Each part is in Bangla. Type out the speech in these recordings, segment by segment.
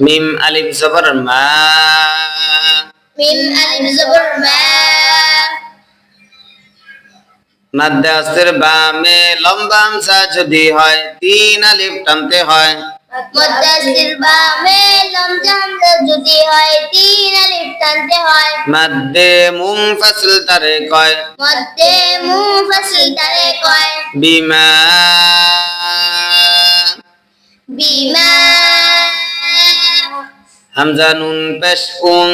মিম আলিফ জবর মা। মিম আলিফ জবর মা। মাদ্দে বামে লম্বা হামসা যদি হয় তিন আলিফ টানতে হয়। মুদ্দাসির বামে লমজা হামজা যদি হয় তিন আলিফ টানতে হয়। মাদ্দে মুনফাসিল তারে কয়। তারে কয়। বিমা। বিমা। হামজা নুন পেশ উন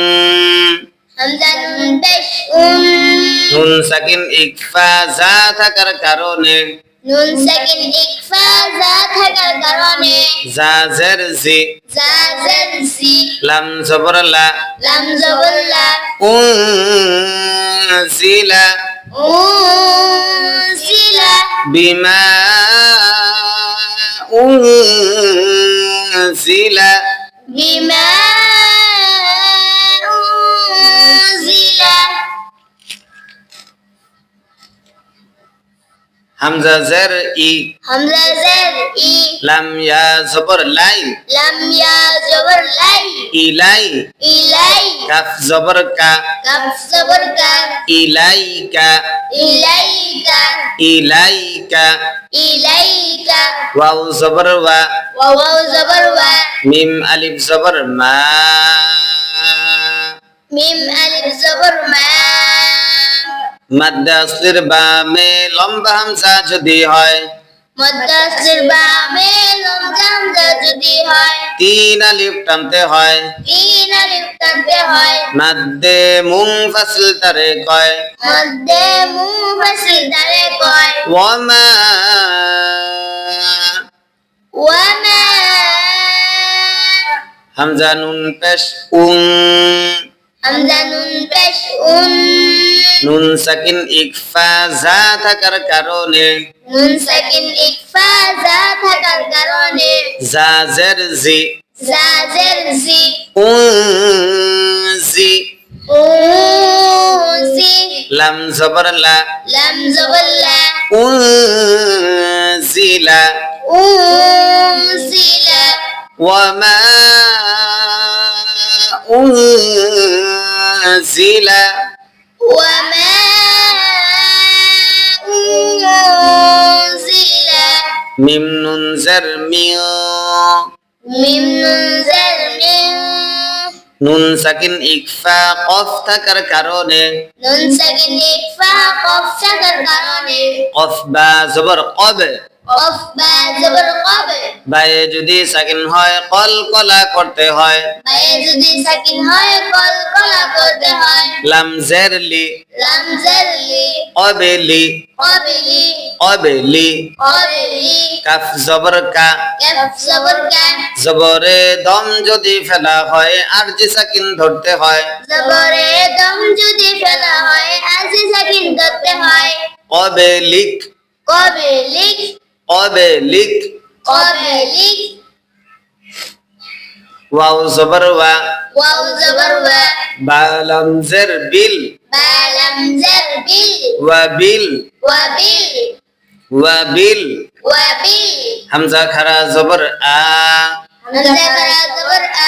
হামজা নুন পেশ উন নুন সাকিন ইকফা যা থাকার কারণে। নুন সাকিন ইকফা যা থাকার কারণে। জাজের জি। জাজের জি। লাম জবর লা। লাম জবল্লা উনজিলা উনজিলা। বিমা উনজিলা। বিমা উনজিলা হামজা জের ই। হামজা জের ই। লাম ইয়া জবর লাই। লাম ইয়া জবর লাই। ইলাই ইলাই কাফ জবর কা। কাফ জবর কা। ইলাইকা ইলাইকা ইলাইকা ইলাইকা ওয়াও জবর ওয়া ওয়া। ওয়াও জবর ওয়া। মিম আলিফ জবর মা। মিম আলিফ জবর মা। মাদ্দা আসলির বামে লম্বা হামসা যদি হয়। মুদ্দাসির বামে লমজা হামজা যদি হয়। তিন আলিফ টানতে হয়। তিন আলিফ টানতে হয়। মাদ্দে মুনফাসিল তারে কয়। মধ্যে মুফাসিল তারে কয়। ওয়ামা ওয়ামা হামজা নুন পেশ উং হামজা নুন পেশ উন। নুন সাকিন ইকফা যা থাকার কারণে নুন সাকিন ইকফা যা থাকার কারণে জাজের জি জাজের জি উনজি উজি লাম জবর লা লাম জবল্লা উনজিলা উনজিলা وما أنزل وما أنزل من منزل من من منزل নুন সাকিন ইকফা কফ থাকার কারণে। নুন সাকিন ইকফা কফ থাকার কারণে। কফ বা জবর কব? কফ বা জবর কব? বায়ে যদি সাকিন হয় কল কলা করতে হয়। বায়ে যদি সাকিন হয় কল কলা করতে হয়। লাম জেরলি। লাম জার লি? অবেলি কবলি অবেলি। কাফ জবর কা জবর দম যদি ফেলা হয় আর যে সাকিন ধরতে হয়। জবরে দম যদি ফেলা হয় আজি সাকিন ধরতে হয়। অবেলিক। কবলিক অবেলিক। কবলিক ওয়াও জবর ওয়া ওয়াও জবর ওয়া বালাম জের বিল। বালাম জার বিল। ওয়া বিল। ওয়া বিল। ওয়া বিল ওয়া বিল হামজা খারা জবর আ। হামজা খারা জবর আ।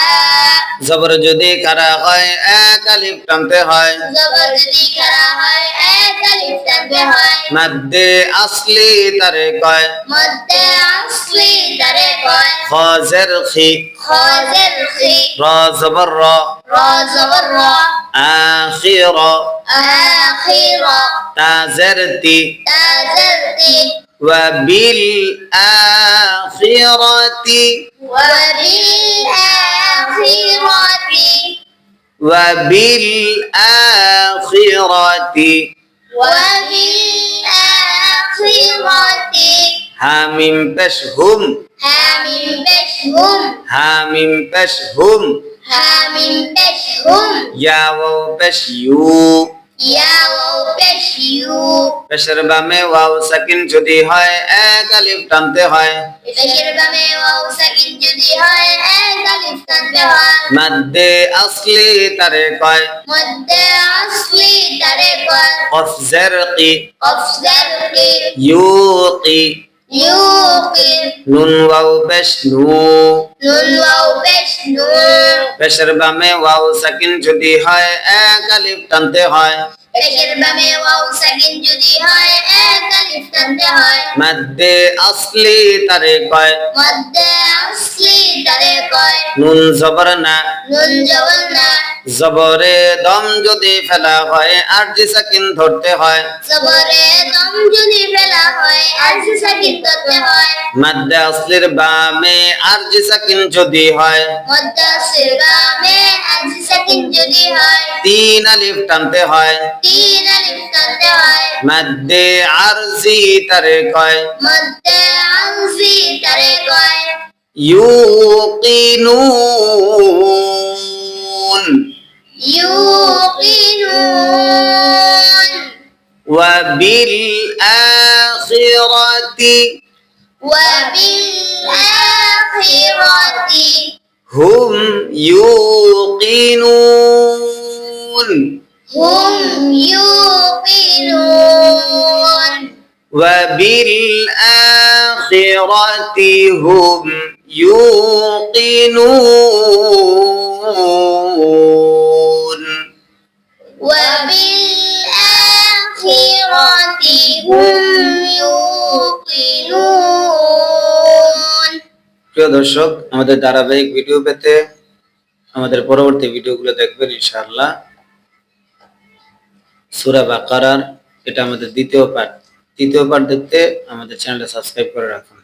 জবর যদি খারা হয় এক আলিফ টানতে হয় জবর যদি করা হয় এক আলিফ টানতে হয় মাদ্দে আসলি তারে কয় মধ্যে আসলি তারে কয় খজের খি খাজের খি র জবর র র জবর র আখির আখির তাজের তি তাজর তি وبالآخرة وبالآخرة وبالآخرة وبالآخرة بشهم. حامim بشهم. حامim بشهم. حامim بشهم. يا وبشيو. يا পেশের বামে ওয়াও সাকিন যদি হয় এক আলিফ টানতে হয়। পেশের বামে ওয়াও সাকিন যদি হয় এক আলিফ টানতে হয়। মাদ্দে আসলি তারে কয়। মধ্যে আসলি তারে কর কফ জেরকি। অফজারকি ইউকি। ইউকিন নুন ওয়াও পেশ নু। নুন ওয়াও পেশ নু। পেশের বামে ওয়াও সাকিন যদি হয় এক আলিফ টানতে হয়। পেশের বামে ওয়াও সাকিন যদি হয় এক আলিফ টানতে হয়। মাদ্দে আসলি তারে কয়। মধ্যে আসলি তারে কয়। নুন জবর না। নুন জবর না। জবরে দম যদি ফেলা হয় আর জি সাকিন ধরতে হয়। জবরে দম যদি ফেলা হয় আরজি সাকিন করতে হয়। মাদ্দে আসলির বামে আর জি সাকিন যদি হয়। মধ্যে সিরবামে আরজি সাকিন যদি হয়। তিন আলিফ টানতে হয়। তিন আলিফ টানতে হয়। মাদ্দে আরজি তারে কয়। মধ্যে আলফি তারে কয়। ইউকিনুন। يوقنون. وبالآخرة وبالآخرة هم يوقنون. هم يوقنون. وبالآخرة هم يوقنون. দর্শক, আমাদের ধারাবাহিক ভিডিও পেতে আমাদের পরবর্তী ভিডিওগুলো দেখবেন ইনশাআল্লাহ। সুরা বাকারার, এটা আমাদের দ্বিতীয় পার্ট তৃতীয় পার্ট দেখতে আমাদের চ্যানেলটা সাবস্ক্রাইব করে রাখুন।